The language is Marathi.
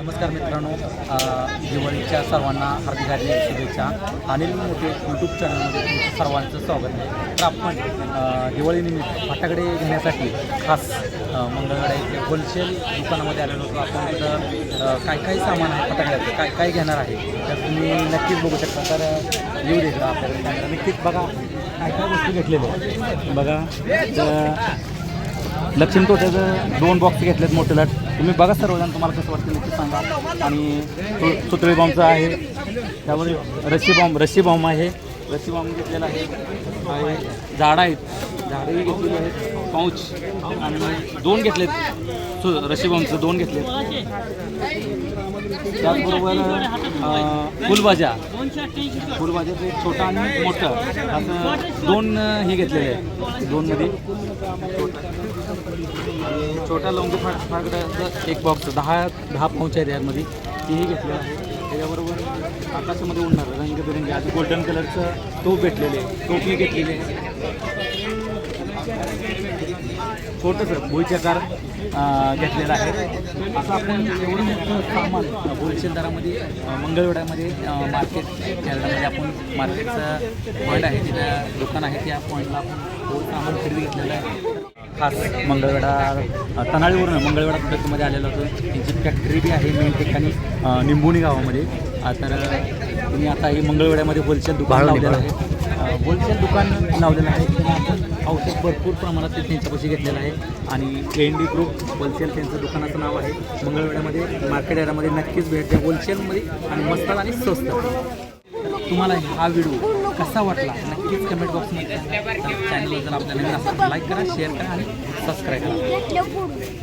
नमस्कार मित्रांनो दिवाळीच्या सर्वांना हार्दिक हार्दिक शुभेच्छा. अनिल मोठे यूट्यूब चॅनलमध्ये तुमचं सर्वांचं स्वागत आहे. तर आपण दिवाळीनिमित्त फटाकडे घेण्यासाठी खास अ, इथे होलसेल दुकानामध्ये आलेलो होतो आपण तिथं काय काय सामान आहे फटाकड्याचं? काय काय घेणार आहे? तर तुम्ही नक्कीच बघू शकता. तर येऊ दे आपल्याला. नक्कीच बघा काय काय गोष्टी घेतलेल्या बघा लक्ष्मी तोट्याचं दोन बॉक्स घेतलेत मोठे लाट. तुम्ही बघा सर्वजण तुम्हाला कसं वाटतं नक्की सांगा. आणि तो सुतळी बॉम्बचा आहे. त्यावर रस्सी बॉम्ब रस्सी बॉम्ब आहे. रस्सी बॉम्ब घेतलेला आहे. झाडं आहेत. झाडंही घेतलेली आहेत. पाऊच. आणि दोन घेतलेत. सु रस्सी बॉम्बचं दोन घेतलेत. त्याचबरोबर फुलबाज्या फुलभाज्या. फुलभाज्याचं एक छोटा आणि मोठं. असं दोन हे घेतलेले आहे दोनमध्ये छोटा छोटा लवंगी फाट फाकड्याचं एक बॉक्स दहा दहा पाऊच आहे त्यामध्ये तेही घेतलेलं आहे. त्याच्याबरोबर आकाशामध्ये उडणार रंगबिरंगी. आधी गोल्डन कलरचं टोप भेटलेले आहे. टोपी घेतलेली आहे. छोटंसं भुईचकार घेतलेलं आहे. असं आपण एवढं मोठं सामान होलसेल दरामध्ये अं, मार्केट यार्डामध्ये आपण मार्केटचं पॉईंट आहे तिथं दुकान आहे त्या पॉईंटला आपण सामान खरेदी घेतलेलं आहे. खास मंगळवेढा तनाळीवरून मंगळवेढा प्रोडक्टमध्ये आलेलो होतो. त्यांची फॅक्टरी बी आहे मेन ठिकाणी निंबोणी गावामध्ये. तर तुम्ही आता ही मंगळवेढ्यामध्ये होलसेल दुकान लावलेलं आहे. होलसेल दुकान लावलेलं आहे. औषध भरपूर प्रमाणात ते त्यांच्यापाशी घेतलेलं आहे. आणि एन डी ग्रुप होलसेल त्यांचं दुकानाचं नाव आहे. मंगळवेढ्यामध्ये मार्केट एरियामध्ये नक्कीच भेट द्या. होलसेलमध्ये आणि मस्त आणि स्वस्त. तुम्हाला हा व्हिडिओ कसा वाटला? नक्कीच कमेंट बॉक्समध्ये चॅनलवर जर आपल्याला लाईक करा शेअर करा आणि सबस्क्राईब करा.